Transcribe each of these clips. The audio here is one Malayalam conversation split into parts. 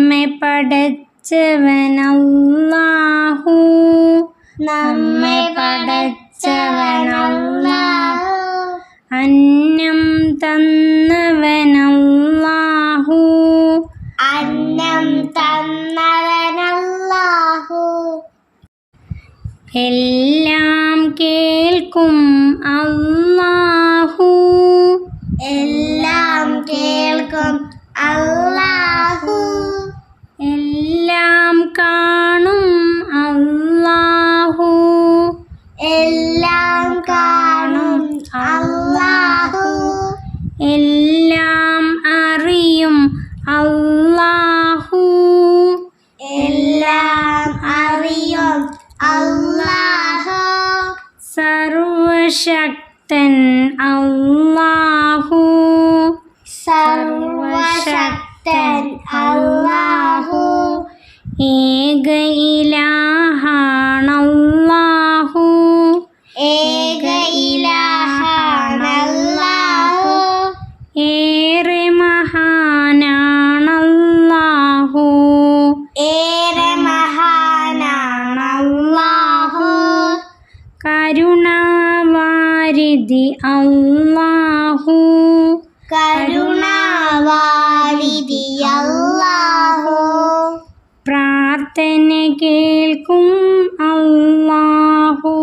നമ്മെ പടച്ചവനല്ലാഹു. നമ്മെ പടച്ചവനല്ലാഹു. അന്നം തന്നവനല്ലാഹു. അന്നം തന്നവനല്ലാഹു. എല്ലാം കേൾക്കും അല്ലാഹു സർവശക്തൻ അല്ലാഹു. സർവശക്തൻ അല്ലാഹു. ഏക ഇലാഹാണല്ലാഹു. ഏക ഇലാഹാണല്ലാഹു. ഏറെ മഹാനാണല്ലാഹു. ഏറെ മഹാനാണല്ലാഹു. കരുണാവാരിധി അല്ലാഹു. കരുണാവാരിധി അല്ലാഹു. പ്രാർത്ഥന കേൾക്കും അല്ലാഹു.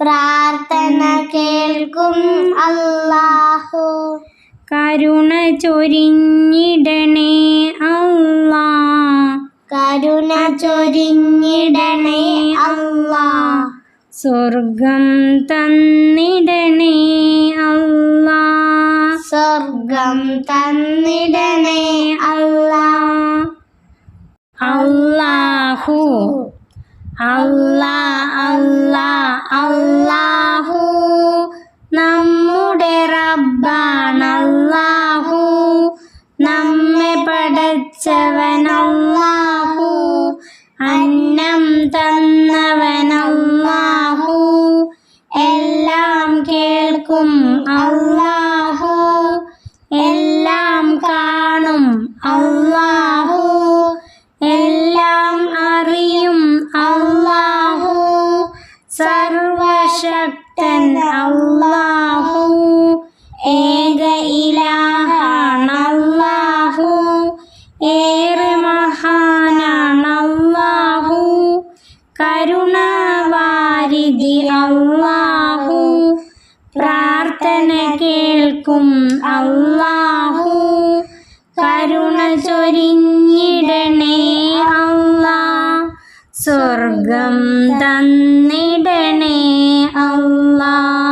പ്രാർത്ഥന കേൾക്കും അല്ലാഹു. കരുണ ചൊരിഞ്ഞിടണേ അള്ളാ കരുണ ചൊരിഞ്ഞിടണേ അല്ലാ സ്വർഗം തന്നിടണേ അല്ലാ സ്വർഗം തന്നിടണേ അല്ലാ അല്ലാഹു. അല്ലാ അല്ലാ അല്ലാഹു. എല്ലാം അറിയും അള്ളാഹു സർവശക്തൻ അള്ളാഹു ഏക ഇലാഹാണല്ലാഹു. ഏറെ മഹാനാണല്ലാഹു. കരുണാവാരിധി അള്ളാഹു പ്രാർത്ഥന കേൾക്കും അല്ലാഹു. പൊരിഞ്ഞിടണേ അല്ല. സ്വർഗം തന്നിടണേ അല്ലാ.